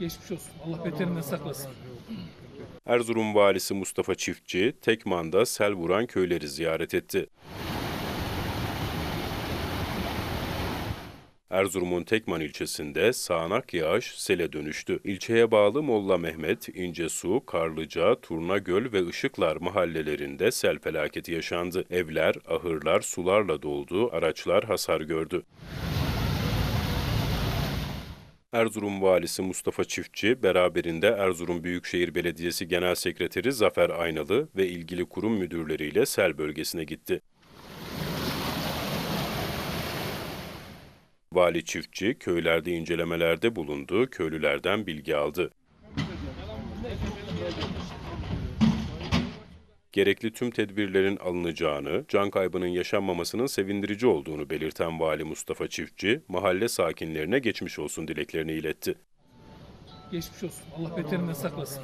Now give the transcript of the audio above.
Geçmiş olsun. Allah beterinden saklasın. Erzurum valisi Mustafa Çiftçi, Tekman'da sel vuran köyleri ziyaret etti. Erzurum'un Tekman ilçesinde sağanak yağış sele dönüştü. İlçeye bağlı Molla Mehmet, İncesu, Karlıca, Turnagöl ve Işıklar mahallelerinde sel felaketi yaşandı. Evler, ahırlar sularla doldu, araçlar hasar gördü. Erzurum Valisi Mustafa Çiftçi, beraberinde Erzurum Büyükşehir Belediyesi Genel Sekreteri Zafer Aynalı ve ilgili kurum müdürleriyle sel bölgesine gitti. Vali Çiftçi, köylerde incelemelerde bulundu, köylülerden bilgi aldı. Gerekli tüm tedbirlerin alınacağını, can kaybının yaşanmamasının sevindirici olduğunu belirten Vali Mustafa Çiftçi, mahalle sakinlerine geçmiş olsun dileklerini iletti. Geçmiş olsun. Allah beterinden saklasın.